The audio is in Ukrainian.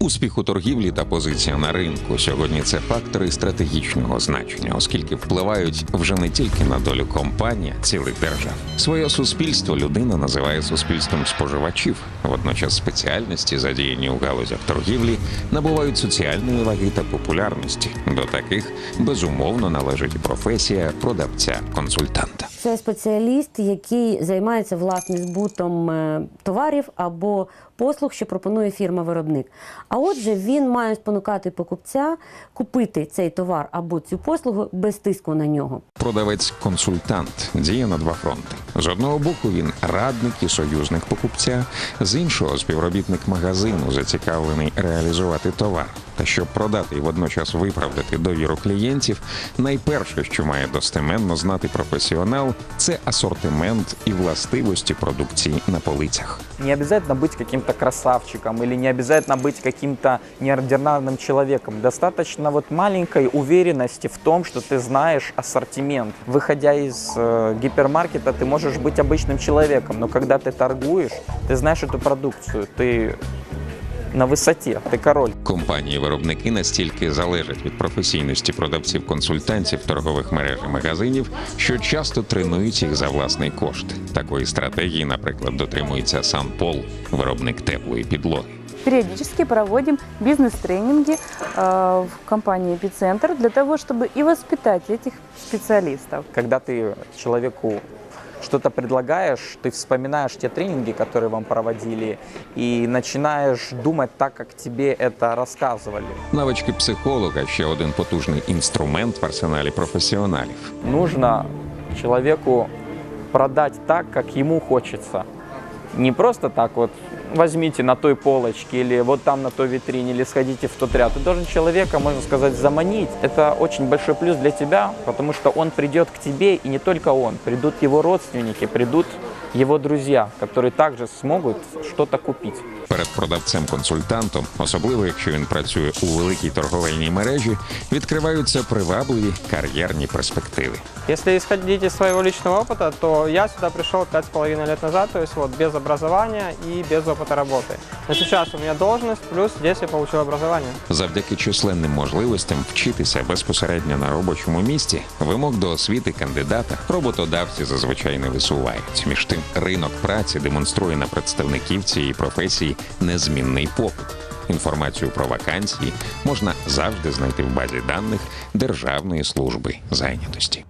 Успіх у торгівлі та позиція на ринку сьогодні це фактори стратегічного значення, оскільки впливають вже не тільки на долю компаній, а цілих держав. Своє суспільство людина називає суспільством споживачів. Водночас спеціальності, задіяні у галузях торгівлі, набувають соціальної ваги та популярності. До таких безумовно належить професія продавця-консультанта. Це спеціаліст, який займається власне збутом е, товарів або послуг, що пропонує фірма-виробник. А отже, він має спонукати покупця купити цей товар або цю послугу без тиску на нього. Продавець-консультант діє на два фронти. З одного боку він радник і союзник покупця, з іншого співробітник магазину, зацікавлений реалізувати товар Та щоб продати і водночас виправдати довіру клієнтів, найперше, що має достеменно знати професіонал, це асортимент і властивості продукції на полицях. Не обязательно быть каким-то красавчиком или не обязательно быть каким-то неординарным человеком. Достаточно вот маленькой уверенности в том, что ты знаешь ассортимент. Выходя из э, гипермаркета, ты можешь быть обычным человеком, но когда ты торгуешь, ты знаешь эту продукцию, ты на высоте, ты король. Компанії-виробники настільки залежать від професійності продавців-консультантів торгових мереж і магазинів, що часто тренують їх за власний кошт. Такої стратегії, наприклад, дотримується Санпол, виробник теплої підлоги. Периодически проводим бизнес-тренинги э, в компании «Эпицентр» для того, чтобы и воспитать этих специалистов. Когда ты человеку что-то предлагаешь, ты вспоминаешь те тренинги, которые вам проводили, и начинаешь думать так, как тебе это рассказывали. Навички психолога ще один потужний інструмент в арсеналі професіоналів. нужно человеку продать так, как ему хочется. Не просто так вот возьмите на той полочке или вот там на той витрине или сходите в тот ряд. Ты должен человека, можно сказать, заманить. Это очень большой плюс для тебя, потому что он придет к тебе, и не только он. Придут его родственники, придут его друзья, которые также смогут что-то купить. Перед продавцем-консультантом, особливо якщо він працює у великій торговельній мережі, відкриваються привабливі кар'єрні перспективи. Если исходить из своего личного опыта, то я сюда пришел пять с половиной лет назад, то есть вот без образования и без опыта работы. Но сейчас у меня должность, плюс здесь я получил образование. Завдяки численним можливостям вчитися безпосередньо на робочому місці, вимог до освіти кандидата роботодавці зазвичай не висувають. Між тим, ринок праці демонструє на представників цієї професії незмінний попит. Інформацію про вакансії можна завжди знайти в базі даних Державної служби зайнятості.